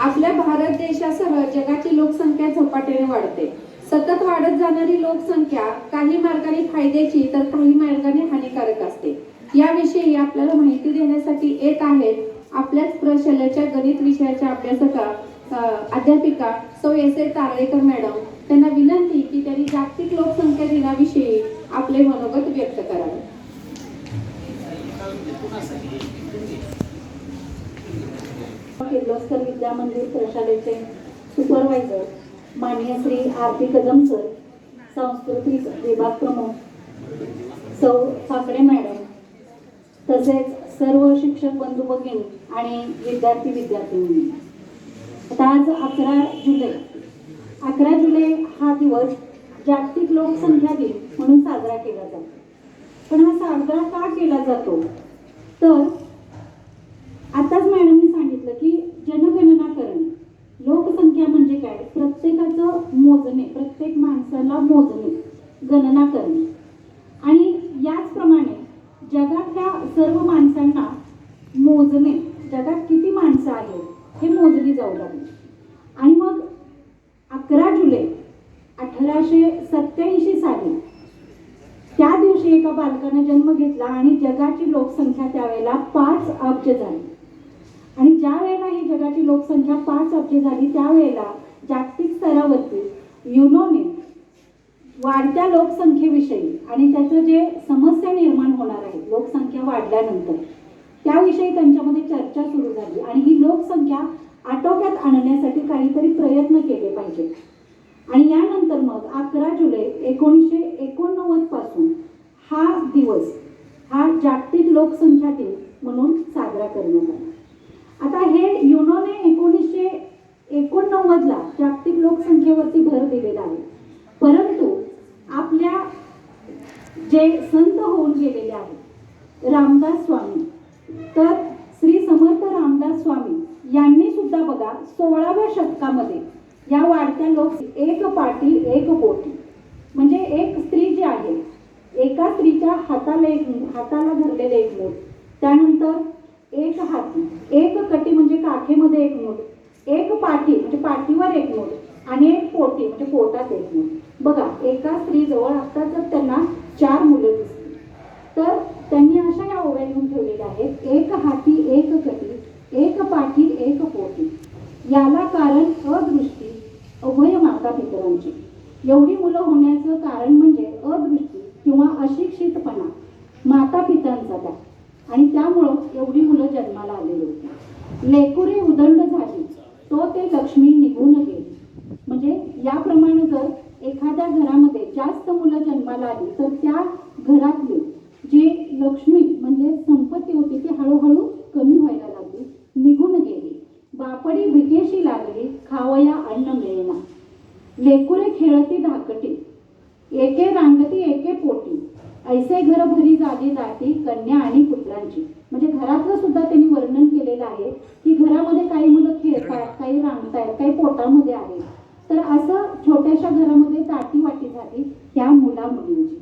आपल्या भारत देशासह जगाची लोकसंख्या झपाट्याने वाढते. सतत वाढत जाणारी लोकसंख्या काही मार्गाने फायद्याची तर काही मार्गाने हानिकारक असते. याविषयी आपल्याला माहिती देण्यासाठी येत आहेत आपल्याच प्रशालेच्या गणित विषयाच्या अभ्यासका अध्यापिका सौ एस ए तारळेकर मॅडम. त्यांना विनंती की त्यांनी जागतिक लोकसंख्या दिनाविषयी आपले मनोगत व्यक्त करावे. किर्लोस्कर विद्या मंदिर प्रशालेचे सुपरवायझर मान्य श्री आरती कदम सर सांस्कृतिक विभाग प्रमुख सौ ठाकरे मॅडम तसेच सर्व शिक्षक बंधू भगिनी आणि विद्यार्थी विद्यार्थिनी. आता आज अकरा जुलै. अकरा जुलै हा दिवस जागतिक लोकसंख्या दिन म्हणून साजरा केला जातो. पण हा साजरा का केला जातो? तर आताच मॅडमनी सांगितलं की जनगणना करणे. लोकसंख्या म्हणजे काय? प्रत्येकाचं मोजणे प्रत्येक माणसाला मोजणे गणना करणे. आणि याचप्रमाणे जगातल्या सर्व माणसांना मोजणे जगात किती माणसं आहेत हे मोजली जाऊ लागली. आणि मग अकरा जुलै अठराशे सत्याऐंशी साली त्या दिवशी एका बालकानं जन्म घेतला आणि जगाची लोकसंख्या त्यावेळेला पाच अब्ज झाली. आणि ज्या वेळेला ही जगाची लोकसंख्या पाच अब्ज झाली त्यावेळेला जागतिक स्तरावरती युनोने वाढत्या लोकसंख्येविषयी आणि त्याचं जे समस्या निर्माण होणार आहे लोकसंख्या वाढल्यानंतर त्याविषयी त्यांच्यामध्ये चर्चा सुरू झाली. आणि ही लोकसंख्या आटोक्यात आणण्यासाठी काहीतरी प्रयत्न केले पाहिजे. आणि यानंतर मग अकरा जुलै एकोणीसशे एकोणनव्वदपासून हा दिवस हा जागतिक लोकसंख्या दिन म्हणून साजरा करण्यात आला. आता हे युनोने एकोणीसशे एकोणनव्वदला जागतिक लोकसंख्येवरती भर दिलेला आहे. परंतु आपल्या जे संत होऊन गेलेले आहेत रामदास स्वामी तर श्री समर्थ रामदास स्वामी यांनी सुद्धा बघा सोळाव्या शतकामध्ये या वाढत्या लोक एक पाटी एक बोटी. म्हणजे एक स्त्री जी आहे एका स्त्रीच्या हाताला एक हाताला धरलेले एक लोक त्यानंतर एक हाती एक कटी म्हणजे काखेमध्ये एक मोठ एक पाठी म्हणजे पाठीवर एक मोठ आणि एक पोटी म्हणजे पोटात एक मोठ बघा एका स्त्रीजवळ असतात तर त्यांना चार मुलं दिसतील तर त्यांनी अशा या ओव्या लिहून ठेवलेल्या आहेत एक हाती एक कटी एक पाठी एक पोटी. याला कारण अ अभय माता पितरांची एवढी मुलं होण्याचं कारण म्हणजे अदृष्टी किंवा अशिक्षितपणा माता पित्यांचा त्या आणि त्यामुळं एवढी मुलं जन्माला आलेली होती लेकुरे उदंड झाली तो ते लक्ष्मी निघून गेली म्हणजे याप्रमाणे जर एखाद्या घरामध्ये जास्त मुलं जन्माला आली तर त्या घरातली जी लक्ष्मी म्हणजे संपत्ती होती ती हळूहळू कमी व्हायला लागली. निघून गेली. बापडी भिकेशी लागली खावया अन्न मिळेना. लेकुरे खेळती धाकटी. एके रांगती एके पोटी. ऐसे घर भरी जागी जाती कन्या आणि पुत्रांची. म्हणजे घरातलं सुद्धा त्यांनी वर्णन केलेलं आहे की घरामध्ये काही मुलं खेळतायत काही रांगतायत काही पोटामध्ये आहेत. तर असं छोट्याशा घरामध्ये ताटी वाटी झाली ह्या मुला मुलींची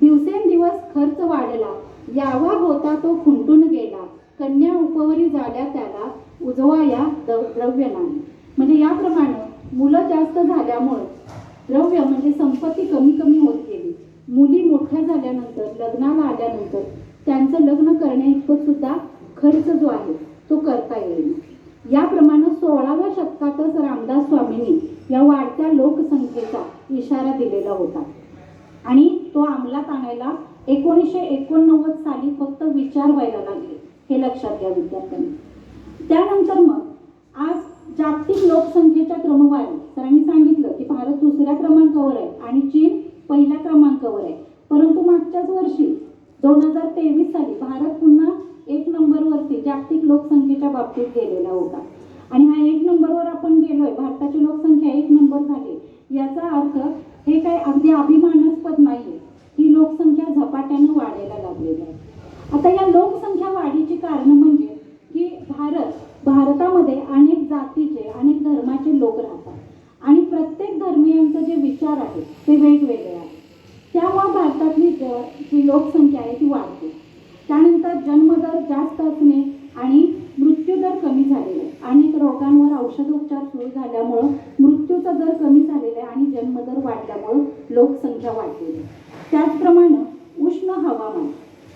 दिवसेंदिवस खर्च वाढला. यावा होता तो खुंटून गेला. कन्या उपवरी झाल्या त्याला उजवाया द- द्रव्य नाही म्हणजे याप्रमाणे मुलं जास्त झाल्यामुळं द्रव्य म्हणजे संपत्ती कमी कमी होत गेली. मुली मोठ्या झाल्यानंतर लग्नाला आल्यानंतर त्यांचं लग्न करण्याइतपत सुद्धा खर्च जो आहे तो करता येईल याप्रमाणे सोळाव्या शतकातच रामदास स्वामींनी या वाढत्या लोकसंख्येचा इशारा दिलेला होता. आणि तो अंमलात आणायला एकोणीसशे एकोणनव्वद साली फक्त विचार व्हायला लागले हे लक्षात घ्या विद्यार्थ्यांनी. त्यानंतर मग आज जागतिक लोकसंख्येच्या क्रमवारी सरांनी सांगितलं की भारत दुसऱ्या क्रमांकावर आहे आणि चीन पहिल्या क्रमांकावर आहे. परंतु मागच्याच वर्षी दोन हजार तेवीस साली भारत पुन्हा एक नंबरवरती जागतिक लोकसंख्येच्या बाबतीत गेलेला होता. आणि हा एक नंबरवर आपण गेलोय भारताची लोकसंख्या एक नंबर झाली याचा अर्थ हे काय अगदी अभिमानास्पद नाहीये ही लोकसंख्या झपाट्यानं वाढायला लागलेली आहे आता या लोकसंख्या वाढीची कारणं म्हणजे की भारत भारतामध्ये अनेक जातीचे अनेक धर्माचे लोक राहतात आणि प्रत्येक धर्मियांचे जे विचार आहेत ते वेगवेगळे आहेत त्यामुळे भारतातली ज- जी लोकसंख्या आहे ती वाढते त्यानंतर जन्मदर जास्त असणे आणि मृत्यूदर कमी झालेला आहे अनेक रोगांवर औषधोपचार सुरू झाल्यामुळं मृत्यूचा दर कमी झालेला आहे आणि जन्मदर वाढल्यामुळं लोकसंख्या वाढलेली आहे. त्याचप्रमाणे उष्ण हवामान.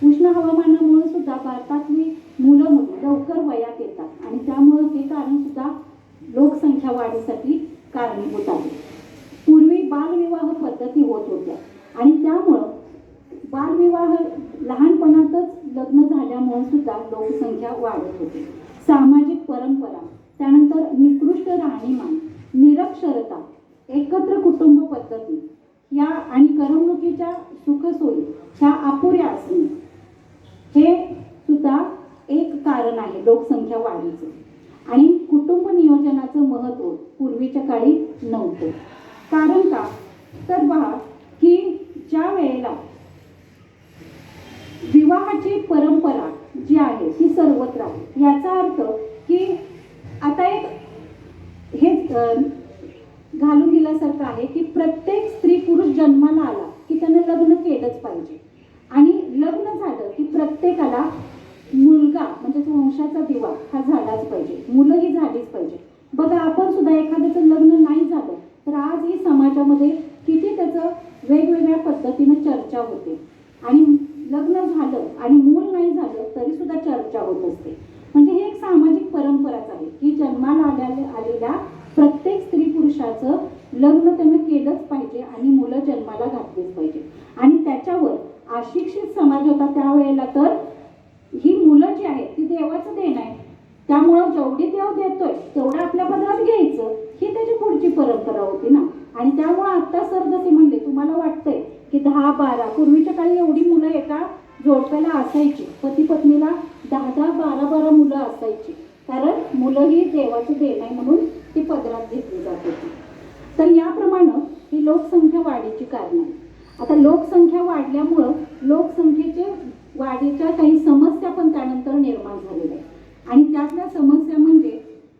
उष्ण हवामानामुळे सुद्धा भारतातली मुलं मुली लवकर वयात येतात आणि त्यामुळं हे कारण सुद्धा लोकसंख्या वाढीसाठी कारणीभूत आहे. पूर्वी बालविवाह पद्धती होत होत्या आणि त्यामुळं बालविवाह लहानपणातच लग्न झाल्यामुळे सुद्धा लोकसंख्या वाढत होती. सामाजिक परंपरा. त्यानंतर निकृष्ट राहणीमान निरक्षरता एकत्र कुटुंब पद्धती या आणि करमणुकीच्या सुखसोयी ह्या अपुऱ्या असणे हे सुद्धा एक कारण आहे लोकसंख्या वाढीचं. आणि कुटुंब नियोजनाचं महत्त्व पूर्वीच्या काळी नव्हतं. कारण का? तर पहा की ज्या वेळेला विवाहाची परंपरा जी आहे ती सर्वत्र आहे. याचा अर्थ की आता एक हे घालून दिल्यासारखं आहे की प्रत्येक स्त्री पुरुष जन्माला आला की त्यांना लग्न केलंच पाहिजे. आणि लग्न झालं की प्रत्येकाला मुलगा म्हणजे वंशाचा दिवा हा झालाच पाहिजे. मुलं ही झालीच पाहिजे. बघा आपण सुद्धा एखाद्याचं लग्न नाही झालं तर आज ही समाजामध्ये किती त्याचं वेगवेगळ्या पद्धतीनं चर्चा होते आणि लग्न झालं आणि मूल नाही झालं तरी सुद्धा चर्चा होत असते म्हणजे ही एक सामाजिक परंपराच आहे की जन्माला आलेल्या आलेल्या प्रत्येक स्त्री पुरुषाचं लग्न त्यानं केलंच पाहिजे आणि मुलं जन्माला घातलीच पाहिजे आणि त्याच्यावर अशिक्षित समाज होता त्यावेळेला तर ही मुलं जी आहेत ती देवाचं देण आहे त्यामुळं जेवढी देव देतोय तेवढं आपल्या पदरात घ्यायचं ही त्याची पुढची परंपरा होती ना. आणि त्यामुळं आत्ता सर जसे म्हणले तुम्हाला वाटतंय की दहा बारा पूर्वीच्या काळी एवढी मुलं एका जोडप्याला असायची. पती पत्नीला दहा दहा बारा बारा मुलं असायची. कारण मुलं ही देवाचं देण आहे म्हणून ती पदरात घेतली जात होती. तर याप्रमाणे ही लोकसंख्या वाढीची कारण आहे आता लोकसंख्या वाढल्यामुळं लोकसंख्येचे वाढीच्या काही समस्या पण त्यानंतर निर्माण झालेल्या आहेत. आणि त्यातल्या समस्या म्हणजे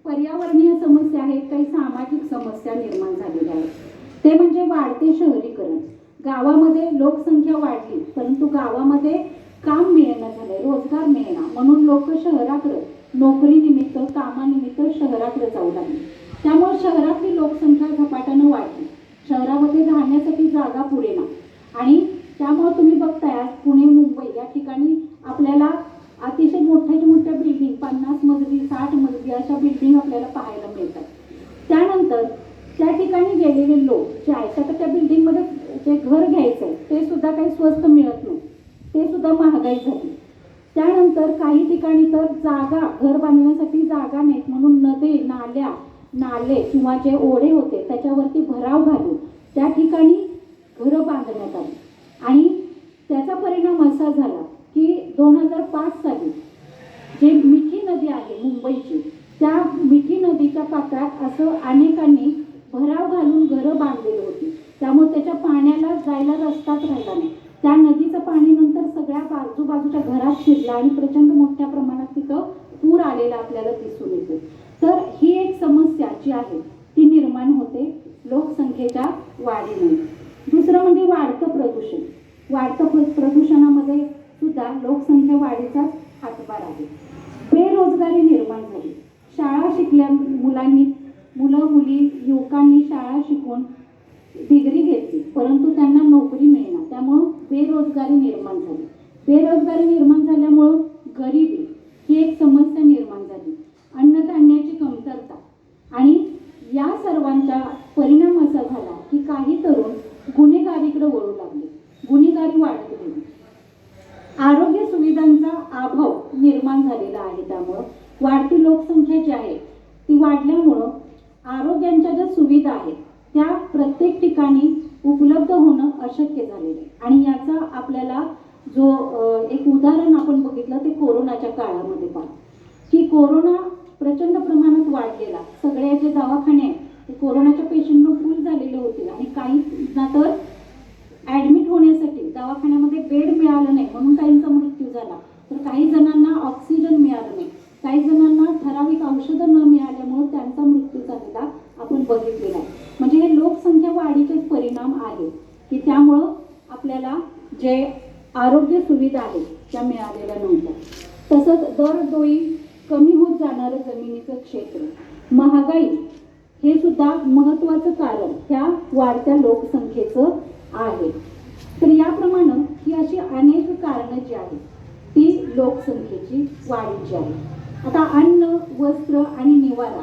पर्यावरणीय समस्या आहेत काही सामाजिक समस्या निर्माण झालेल्या आहेत ते म्हणजे वाढते शहरीकरण. गावामध्ये लोकसंख्या वाढली परंतु गावामध्ये काम मिळेना झालंय रोजगार मिळेना. म्हणून लोक शहराकडे नोकरीनिमित्त कामानिमित्त शहराकडे जाऊ लागले. त्यामुळे शहरातली लोकसंख्या झपाट्यानं वाढली. शहरामध्ये राहण्यासाठी जागा पुरेना. आणि त्यामुळे तुम्ही बघताय आज पुणे मुंबई या ठिकाणी आपल्याला अतिशय मोठ्या मोठ्या बिल्डिंग पन्नास मजली साठ मजली अशा बिल्डिंग आपल्याला पाहायला मिळतात. त्यानंतर त्या ठिकाणी गेलेले लोक जे आहेत आता त्या बिल्डिंगमध्ये जे घर घ्यायचं आहे ते सुद्धा काही स्वस्त मिळत नाही. ते सुद्धा महागाई झाली. त्यानंतर काही ठिकाणी तर जागा घर बांधण्यासाठी जागा नाहीत म्हणून नदी नाल्या नाले किंवा जे ओढे होते त्याच्यावरती भराव घालून त्या ठिकाणी घरं बांधण्यात आली. आणि त्याचा परिणाम असा झाला की दोन हजार पाच साली जे मिठी नदी आहे मुंबईची त्या मिठी नदीच्या पात्रात असं अनेक भराव घालून घरं बांधलेली होती त्यामुळे त्याच्या पाण्याला जायला रस्ताच राहिला नाही त्या नदीचं पाणी नंतर सगळ्या आजूबाजूच्या घरात शिरलं आणि प्रचंड मोठ्या प्रमाणात तिथं पूर आलेला आपल्याला दिसून येतो तर ही एक समस्या जी आहे ती निर्माण होते लोकसंख्येच्या वाढीमुळे दुसरं म्हणजे वाढतं प्रदूषण. वाढतं प्र- प्रदूषणामध्ये सुद्धा लोकसंख्या वाढीचाच हातभार आहे. बेरोजगारी निर्माण झाली. शाळा शिकल्या मुलांनी मुलं मुली युवकांनी शाळा शिकून डिग्री घेतली परंतु त्यांना नोकरी मिळेना. त्यामुळं बेरोजगारी निर्माण झाली. बेरोजगारी निर्माण झाल्यामुळं गरिबी ही एक समस्या निर्माण झाली. अन्नधान्याची कमतरता आणि या सर्वांचा परिणाम असा झाला की काही तरुण गुन्हेगारीकडे वळू लागले गुन्हेगारी वाढत गेली आरोग्य सुविधांचा अभाव निर्माण झालेला आहे त्यामुळं वाढती लोकसंख्या जी आहे ती वाढल्यामुळं आरोग्यांच्या ज्या सुविधा आहेत त्या प्रत्येक ठिकाणी उपलब्ध होणं अशक्य झालेलं आहे आणि याचा आपल्याला जो अ, एक उदाहरण आपण बघितलं ते कोरोनाच्या काळामध्ये पहा की कोरोना प्रचंड प्रमाणात वाढलेला सगळे जे दवाखाने आहेत ते कोरोनाच्या पेशंटनं फुल झालेले होते आणि काही ना तर ऍडमिट होण्यासाठी दवाखान्यामध्ये बेड मिळालं नाही म्हणून काहींचा मृत्यू झाला तर काही जणांना ऑक्सिजन मिळालं नाही काही जणांना ठराविक औषधं न मिळाल्यामुळे त्यांचा मृत्यू झालेला आपण बघितलेला आहे म्हणजे हे लोकसंख्या वाढीचेच परिणाम आहेत की त्यामुळं आपल्याला जे आरोग्य सुविधा आहेत त्या मिळालेल्या नव्हत्या तसंच दरडोई कमी होत जाणारं जमिनीचं क्षेत्र. महागाई हे सुद्धा महत्त्वाचं कारण ह्या वाढत्या लोकसंख्येचं आहे. तर याप्रमाणे ही अशी अनेक कारणं जी आहेत ती लोकसंख्येची वाढीची आहे. आता अन्न वस्त्र आणि निवारा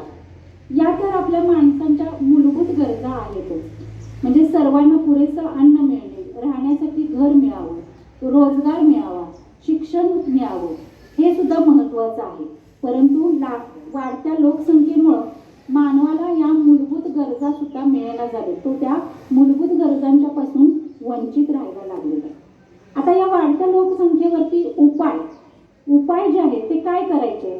या तर आपल्या माणसांच्या मूलभूत गरजा आहेतच म्हणजे सर्वांना पुरेसं अन्न मिळणे राहण्यासाठी घर मिळावं रोजगार मिळावा शिक्षण मिळावं हे सुद्धा महत्त्वाचं आहे. परंतु ला वाढत्या लोकसंख्येमुळं मानवाला या मूलभूत गरजा सुद्धा मिळायला झाले तो त्या मूलभूत गरजांच्यापासून वंचित राहायला लागलेला आहे. आता या वाढत्या लोकसंख्येवरती उपाय उपाय जे आहेत ते काय करायचे?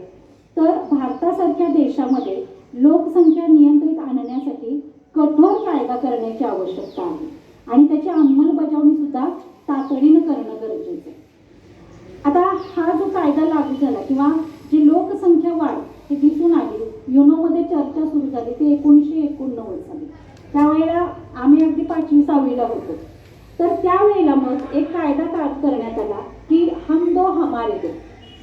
तर भारतासारख्या देशामध्ये लोकसंख्या नियंत्रित आणण्यासाठी कठोर कायदा करण्याची आवश्यकता आहे. आणि त्याची अंमलबजावणी सुद्धा तातडीनं करणं गरजेचं आहे. आता हा जो कायदा लागू झाला किंवा जी लोकसंख्या वाढ हे दिसून आली युनोमध्ये चर्चा सुरू झाली ती एकोणीसशे एकोणनव्वद साली त्यावेळेला आम्ही अगदी पाचवी सहावीला होतो तर त्यावेळेला मग एक कायदा का करण्यात आला की हम दो हमारे दो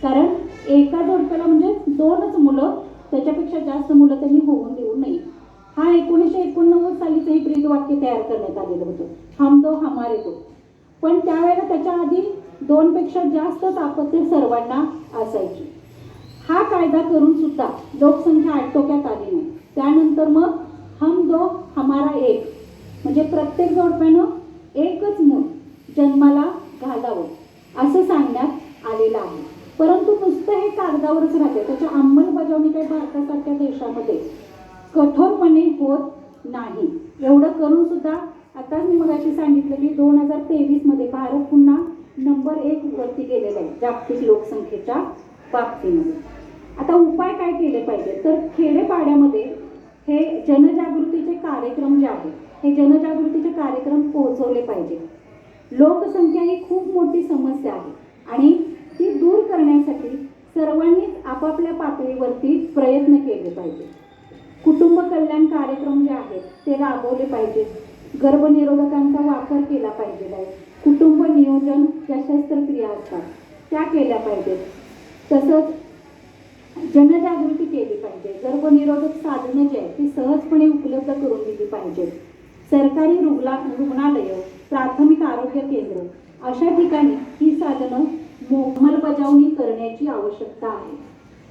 कारण एका जोडप्याला म्हणजे दोनच मुलं त्याच्यापेक्षा जास्त मुलं त्यांनी होऊन देऊ नये हा एकोणीसशे एकोणनव्वद सालीचं एक तयार करण्यात आलेलं होतं. हम दो हमारे दो पण त्यावेळेला त्याच्या आधी दोनपेक्षा जास्त आपत्ती सर्वांना असायची. हा कायदा करून सुद्धा लोकसंख्या आटोक्यात आली नाही. त्यानंतर मग हम दो हमारा एक म्हणजे प्रत्येक जोडप्यानं एकच मूल जन्माला घालावं असं सांगण्यात आलेलं आहे. परंतु नुसतं हे कागदावरच राहते. त्याची अंमलबजावणी काही भारतासारख्या देशामध्ये कठोरपणे होत नाही. एवढं करून सुद्धा आताच मी मगाशी सांगितलं की दोन हजार तेवीसमध्ये भारत पुन्हा नंबर एक वरती गेलेला आहे जागतिक लोकसंख्येच्या बाबतीमध्ये. आता उपाय काय केले पाहिजे? तर खेडेपाड्यामध्ये हे जनजागृतीचे कार्यक्रम जे आहेत हे जनजागृतीचे कार्यक्रम पोहोचवले पाहिजे. लोकसंख्या ही खूप मोठी समस्या आहे आणि ती दूर करण्यासाठी सर्वांनीच आपापल्या पातळीवरती प्रयत्न केले पाहिजे. कुटुंब कल्याण कार्यक्रम जे आहेत ते राबवले पाहिजेत गर्भनिरोधकांचा वापर केला पाहिजे आहे. कुटुंब नियोजन ज्या शस्त्रक्रिया असतात त्या केल्या पाहिजेत. तसंच जनजागृती केली पाहिजे. गर्भनिरोधक साधनं जे आहेत ती सहजपणे उपलब्ध करून दिली पाहिजेत. सरकारी रुग्ला रुग्णालयं प्राथमिक आरोग्य केंद्र अशा ठिकाणी ही साधनं अंमलबजावणी करण्याची आवश्यकता आहे.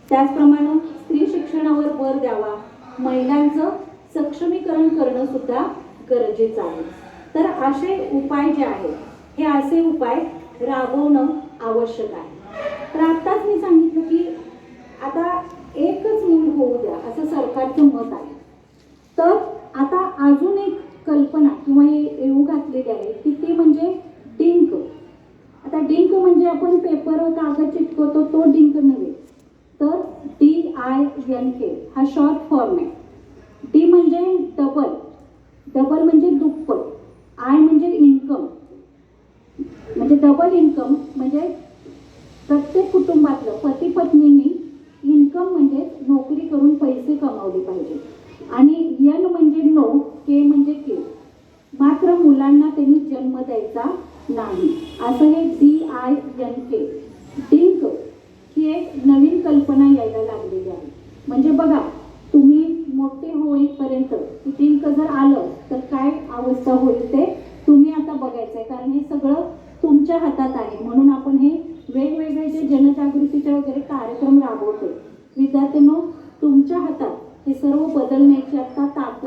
त्याचप्रमाणे स्त्री शिक्षणावर भर द्यावा महिलांचं सक्षमीकरण करणं सुद्धा गरजेचं आहे. तर असे उपाय जे आहेत हे असे उपाय राबवणं आवश्यक आहे. तर आत्ताच मी सांगितलं की आता एकच मूल होऊ द्या असं सरकारचं मत आहे. तर आता अजून एक कल्पना किंवा येऊ घातलेली आहे की ती म्हणजे डिंक. आता डिंक म्हणजे आपण पेपर कागद चिटकवतो तो डिंक नव्हे. तर आय एन के हा शॉर्ट फॉर्म आहे. डी म्हणजे डबल डबल म्हणजे दुप्पट. आय म्हणजे इन्कम म्हणजे डबल इन्कम म्हणजे प्रत्येक कुटुंबातलं पती पत्नीनी इन्कम म्हणजे नोकरी करून पैसे कमावले पाहिजे. आणि यन म्हणजे नो के म्हणजे के मात्र मुलांना त्यांनी जन्म द्यायचा नाही. असं हे डी आय एन के डिंक ही एक नवीन कल्पना यायला लागलेली आहे. म्हणजे बघा तुम्ही मोठे होईपर्यंत डिंक जर आलं तर काय अवस्था होईल ते तुम्ही आता बघायचं आहे कारण हे सगळं तुमच्या हातात आहे. म्हणून आपण हे वेगवेगळे जे जनजागृतीचे वगैरे कार्यक्रम राबवतो विद्यार्थ्यांनो तुमच्या हातात हे सर्व बदलण्याची आता ताकद